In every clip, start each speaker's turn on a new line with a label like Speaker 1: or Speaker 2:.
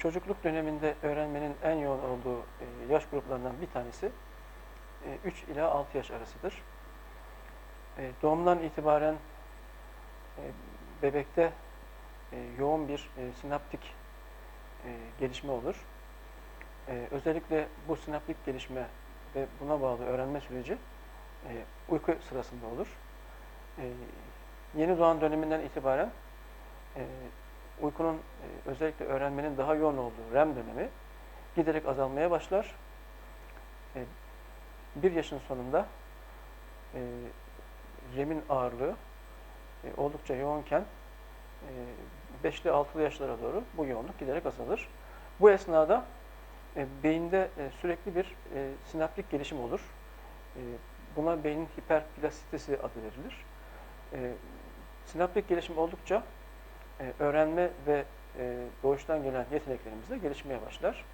Speaker 1: çocukluk döneminde öğrenmenin en yoğun olduğu e, yaş gruplarından bir tanesi 3 ila 6 yaş arasıdır. E, doğumdan itibaren e, bebekte e, yoğun bir e, sinaptik e, gelişme olur. E, özellikle bu sinaptik gelişme ve buna bağlı öğrenme süreci e, uyku sırasında olur. E, yeni doğan döneminden itibaren e, uykunun e, özellikle öğrenmenin daha yoğun olduğu REM dönemi giderek azalmaya başlar. E, bir yaşın sonunda e, REM'in ağırlığı oldukça yoğunken e, 5'li 6'lı yaşlara doğru bu yoğunluk giderek azalır. Bu esnada beyinde sürekli bir sinaptik gelişim olur. Buna beynin hiperplastisitesi adı verilir. Sinaptik gelişim oldukça e, öğrenme ve e, doğuştan gelen yeteneklerimiz de gelişmeye başlar.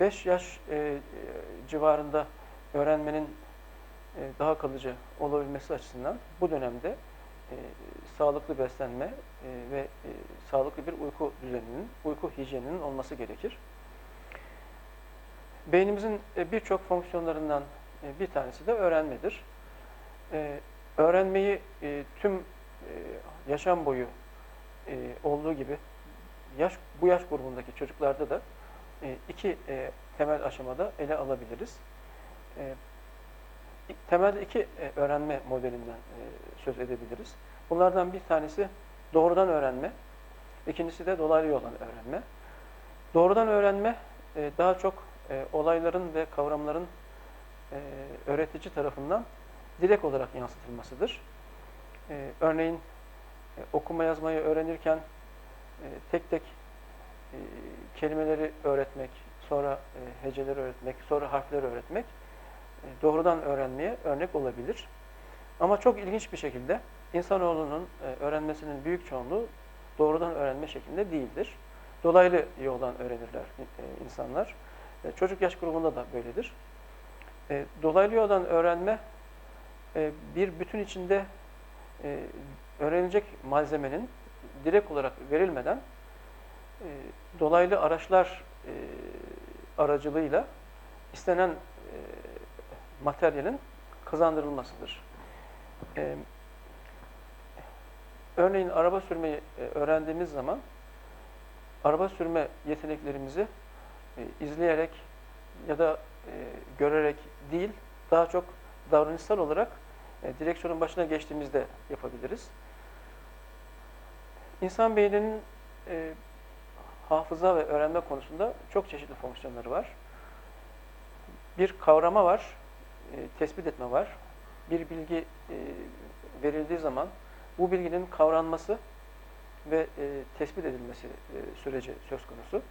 Speaker 1: 5 yaş e, civarında öğrenmenin daha kalıcı olabilmesi açısından bu dönemde sağlıklı beslenme ve sağlıklı bir uyku düzeninin, uyku hijyeninin olması gerekir. Beynimizin birçok fonksiyonlarından bir tanesi de öğrenmedir. Öğrenmeyi tüm yaşam boyu e, olduğu gibi yaş bu yaş grubundaki çocuklarda da e, iki e, temel aşamada ele alabiliriz. E, temelde iki e, öğrenme modelinden e, söz edebiliriz. Bunlardan bir tanesi doğrudan öğrenme, ikincisi de dolaylı yoldan öğrenme. Doğrudan öğrenme e, daha çok e, olayların ve kavramların e, öğretici tarafından direkt olarak yansıtılmasıdır. E, örneğin e, okuma yazmayı öğrenirken e, tek tek e, kelimeleri öğretmek, sonra e, heceleri öğretmek, sonra harfleri öğretmek e, doğrudan öğrenmeye örnek olabilir. Ama çok ilginç bir şekilde insanoğlunun e, öğrenmesinin büyük çoğunluğu doğrudan öğrenme şeklinde değildir. Dolaylı yoldan öğrenirler e, insanlar. E, çocuk yaş grubunda da böyledir. E, dolaylı yoldan öğrenme e, bir bütün içinde e, öğrenilecek malzemenin direkt olarak verilmeden e, dolaylı araçlar e, aracılığıyla istenen e, materyalin kazandırılmasıdır. Örneğin araba sürmeyi öğrendiğimiz zaman araba sürme yeteneklerimizi izleyerek ya da görerek değil, daha çok davranışsal olarak e, direksiyonun başına geçtiğimizde yapabiliriz. İnsan beyninin e, hafıza ve öğrenme konusunda çok çeşitli fonksiyonları var. Bir kavrama var, e, tespit etme var. Bir bilgi e, verildiği zaman bu bilginin kavranması ve e, tespit edilmesi e, süreci söz konusu.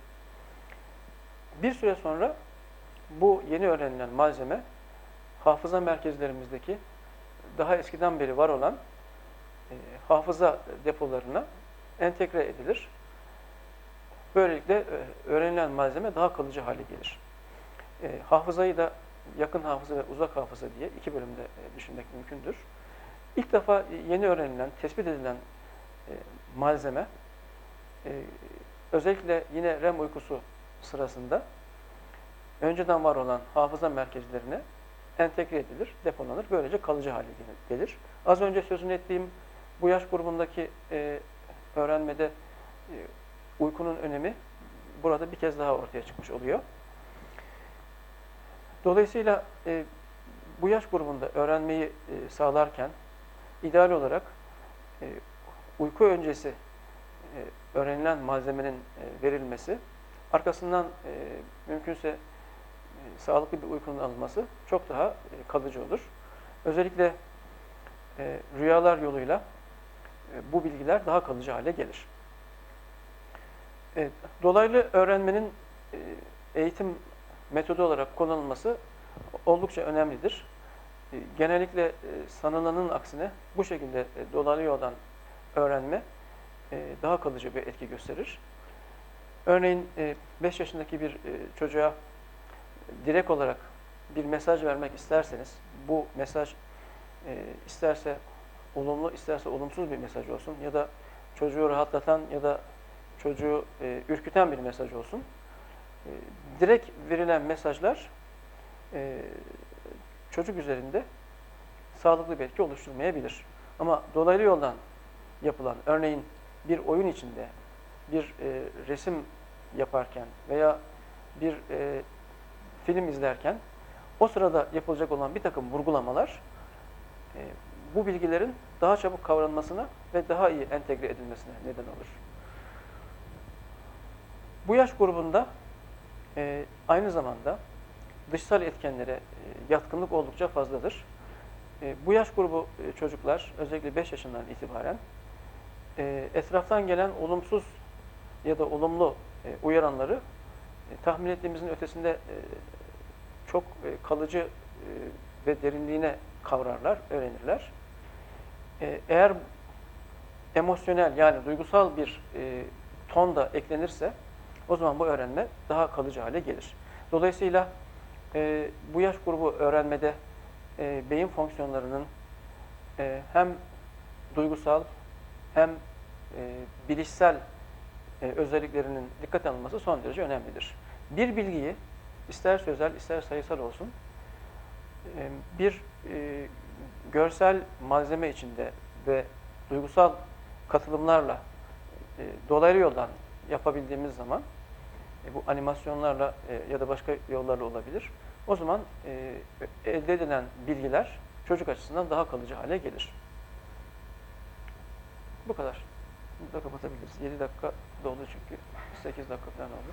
Speaker 1: Bir süre sonra bu yeni öğrenilen malzeme hafıza merkezlerimizdeki daha eskiden beri var olan e, hafıza depolarına entegre edilir. Böylelikle e, öğrenilen malzeme daha kalıcı hale gelir. E, hafızayı da yakın hafıza ve uzak hafıza diye iki bölümde e, düşünmek mümkündür. İlk defa yeni öğrenilen, tespit edilen e, malzeme e, özellikle yine REM uykusu sırasında önceden var olan hafıza merkezlerine entegre edilir, depolanır. Böylece kalıcı hale gelir. Az önce sözünü ettiğim bu yaş grubundaki e, öğrenmede e, uykunun önemi burada bir kez daha ortaya çıkmış oluyor. Dolayısıyla e, bu yaş grubunda öğrenmeyi e, sağlarken ideal olarak e, uyku öncesi e, öğrenilen malzemenin e, verilmesi, arkasından e, mümkünse sağlıklı bir uykunun alınması çok daha e, kalıcı olur. Özellikle e, rüyalar yoluyla e, bu bilgiler daha kalıcı hale gelir. Dolaylı öğrenmenin eğitim metodu olarak kullanılması oldukça önemlidir. Genellikle sanılanın aksine bu şekilde dolaylı yoldan öğrenme daha kalıcı bir etki gösterir. Örneğin 5 yaşındaki bir çocuğa direkt olarak bir mesaj vermek isterseniz, bu mesaj isterse olumlu, isterse olumsuz bir mesaj olsun ya da çocuğu rahatlatan ya da çocuğu e, ürküten bir mesaj olsun. E, direkt verilen mesajlar e, çocuk üzerinde sağlıklı bir etki oluşturmayabilir. Ama dolaylı yoldan yapılan, örneğin bir oyun içinde bir e, resim yaparken veya bir e, film izlerken o sırada yapılacak olan bir takım vurgulamalar e, bu bilgilerin daha çabuk kavranmasına ve daha iyi entegre edilmesine neden olur. Bu yaş grubunda e, aynı zamanda dışsal etkenlere e, yatkınlık oldukça fazladır. E, bu yaş grubu e, çocuklar özellikle 5 yaşından itibaren e, etraftan gelen olumsuz ya da olumlu e, uyaranları e, tahmin ettiğimizin ötesinde e, çok e, kalıcı e, ve derinliğine kavrarlar, öğrenirler. E, eğer emosyonel yani duygusal bir ton da eklenirse o zaman bu öğrenme daha kalıcı hale gelir. Dolayısıyla bu yaş grubu öğrenmede beyin fonksiyonlarının hem duygusal hem bilişsel özelliklerinin dikkate alınması son derece önemlidir. Bir bilgiyi ister sözel ister sayısal olsun e, bir e, görsel malzeme içinde ve duygusal katılımlarla e, dolaylı yoldan yapabildiğimiz zaman e, bu animasyonlarla ya da başka yollarla olabilir. O zaman elde edilen bilgiler çocuk açısından daha kalıcı hale gelir. Bu kadar. Burada kapatabiliriz. 7 dakika doldu çünkü. 8 dakika falan oldu.